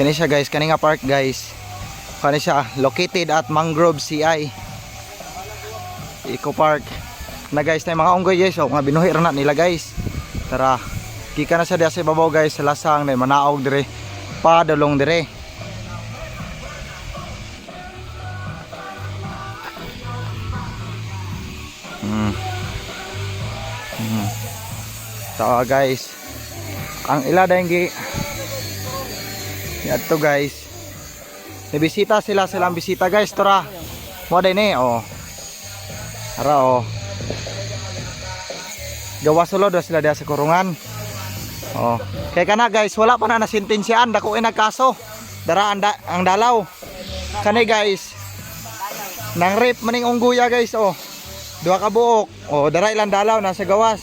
Kani siya guys, kani nga park guys. Kani siya located at Mangrove CI. Eco Park. Na guys, na mga unggoy guys, oh, mga binuhi na nila guys. Tara. Kika na siya diya sa ibabaw guys, sa lasang na manaog dire. Padulong dire. Mm. Mm. So guys, ang ila dahil gi Yato guys. Nibisita sila silang bisita guys, tora. Mo din eh, oh. Ara oh. Gawa sulod na sila diya sa kurungan. Oh. Kaya kana guys, wala pa na nasintensyaan dako ina kaso. Dara ang, da- ang dalaw. Kani guys. Nang rape maning ungguya guys oh. Duha ka buok. Oh, dara ilang dalaw nasa gawas.